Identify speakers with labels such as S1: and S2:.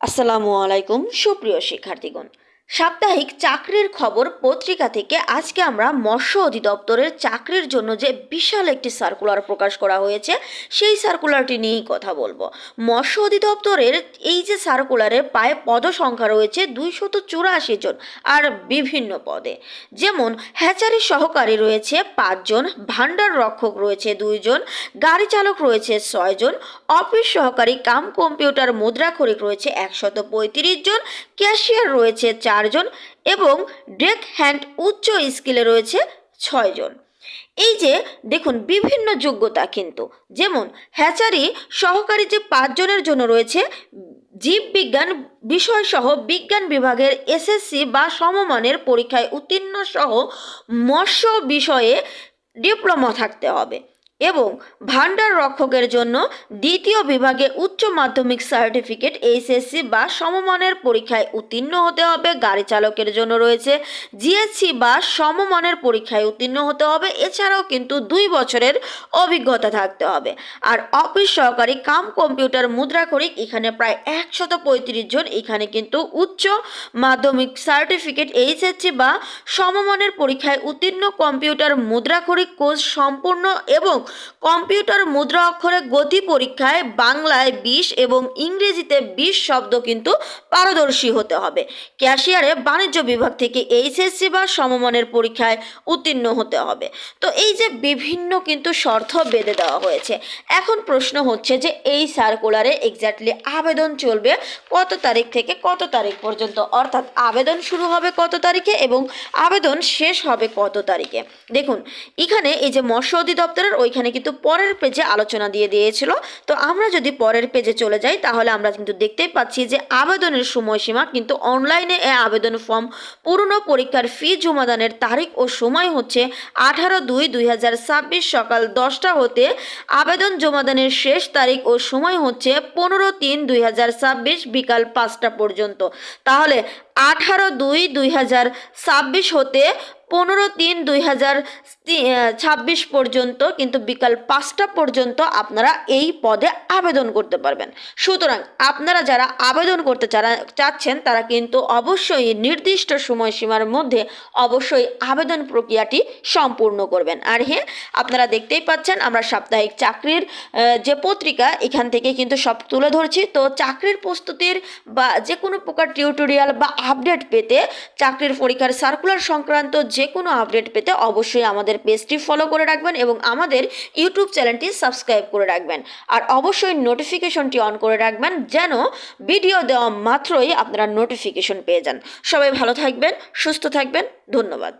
S1: আসসালামু আলাইকুম সুপ্রিয় শিক্ষার্থীগণ। সাপ্তাহিক চাকরির খবর পত্রিকা থেকে আজকে আমরা মৎস্য অধিদপ্তরের চাকরির জন্য যে বিশাল একটি সার্কুলার প্রকাশ করা হয়েছে, সেই সার্কুলারটি নিয়েই কথা বলব। মৎস্য অধিদপ্তরের এই যে সার্কুলারে পায়ে পদ সংখ্যা রয়েছে দুইশত চুরাশি জন আর বিভিন্ন পদে। যেমন হ্যাচারি সহকারী রয়েছে পাঁচজন ভান্ডার রক্ষক রয়েছে দুইজন, গাড়ি চালক রয়েছে ছয়জন অফিস সহকারী কাম কম্পিউটার মুদ্রাক্ষরিক রয়েছে একশত পঁয়ত্রিশ জন, ক্যাশিয়ার রয়েছে চারজন এবং ডেক হ্যান্ড উচ্চ স্কিলে রয়েছে ছয়জন। এই যে, দেখুন, বিভিন্ন যোগ্যতা কিন্তু। যেমন, হ্যাচারি সহকারী যে পাঁচজনের জন্য রয়েছে জীববিজ্ঞান বিষয়সহ বিজ্ঞান বিভাগের এসএসসি বা সমমানের পরীক্ষায় উত্তীর্ণ সহ মৎস্য বিষয়ে ডিপ্লোমা থাকতে হবে। এবং ভান্ডার রক্ষকের জন্য দ্বিতীয় বিভাগে উচ্চ মাধ্যমিক সার্টিফিকেট, এইচএসসি বা সমমানের পরীক্ষায় উত্তীর্ণ হতে হবে। গাড়ি চালকের জন্য রয়েছে জিএসসি বা সমমানের পরীক্ষায় উত্তীর্ণ হতে হবে। এছাড়াও কিন্তু দুই বছরের অভিজ্ঞতা থাকতে হবে। আর অফিস সহকারী কাম কম্পিউটার মুদ্রাক্ষরিক, এখানে প্রায় একশত পঁয়ত্রিশ জন। এখানে কিন্তু উচ্চ মাধ্যমিক সার্টিফিকেট, এইচএসসি বা সমমানের পরীক্ষায় উত্তীর্ণ কম্পিউটার মুদ্রাক্ষরিক কোর্স সম্পূর্ণ এবং কম্পিউটার মুদ্রা অক্ষরে গতি পরীক্ষায় বাংলায় বিশ এবং ইংরেজিতে বিশ শব্দ কিন্তু পারদর্শী হতে হবে। ক্যাশিয়ারে বাণিজ্য বিভাগ থেকে এইচএসসি বা সমমানের পরীক্ষায় উত্তীর্ণ হতে হবে। তো এই যে বিভিন্ন কিন্তু শর্ত বেঁধে দেওয়া হয়েছে, এখন প্রশ্ন হচ্ছে যে এই সার্কুলারে এক্স্যাক্টলি আবেদন চলবে কত তারিখ থেকে কত তারিখ পর্যন্ত? অর্থাৎ আবেদন শুরু হবে কত তারিখে এবং আবেদন শেষ হবে কত তারিখে? দেখুন, এখানে এই যে মৎস্য অধিদপ্তরের ওইখানে কিন্তু পরের পেজে আলোচনা দিয়ে দিয়েছিল। তো আমরা যদি পরের পেজে চলে যাই, তাহলে আমরা কিন্তু দেখতেই পাচ্ছি যে আবেদনের সময়সীমা কিন্তু অনলাইনে এ আবেদন ফর্ম পুরনো পরীক্ষার ফি জমাদানের তারিখ ও সময় হচ্ছে আঠারো দুই দুই সকাল দশটা হতে আবেদন জমাদানের শেষ তারিখ ও সময় হচ্ছে পনেরো তিন দুই বিকাল পাঁচটা পর্যন্ত। তাহলে আঠারো দুই দুই হাজার ছাব্বিশ হতে পনেরো তিন দুই হাজার ছাব্বিশ পর্যন্ত কিন্তু বিকাল পাঁচটা পর্যন্ত আপনারা এই পদে আবেদন করতে পারবেন। সুতরাং আপনারা যারা আবেদন করতে চাচ্ছেন তারা কিন্তু অবশ্যই নির্দিষ্ট সময়সীমার মধ্যে অবশ্যই আবেদন প্রক্রিয়াটি সম্পূর্ণ করবেন। আর হ্যাঁ আপনারা দেখতেই পাচ্ছেন আমরা সাপ্তাহিক চাকরির যে পত্রিকা এখান থেকে কিন্তু সব তুলে ধরছি। তো চাকরির প্রস্তুতির বা যে কোনো প্রকার টিউটোরিয়াল বা আপডেট পেতে চাকরির পরীক্ষার সার্কুলার সংক্রান্ত যে কোনো আপডেট পেতে অবশ্যই আমাদের পেজটি ফলো করে রাখবেন এবং আমাদের ইউটিউব চ্যানেলটি সাবস্ক্রাইব করে রাখবেন। আর অবশ্যই নোটিফিকেশনটি অন করে রাখবেন যেন ভিডিও দেওয়া মাত্রই আপনারা নোটিফিকেশন পেয়ে যান। সবাই ভালো থাকবেন, সুস্থ থাকবেন, ধন্যবাদ।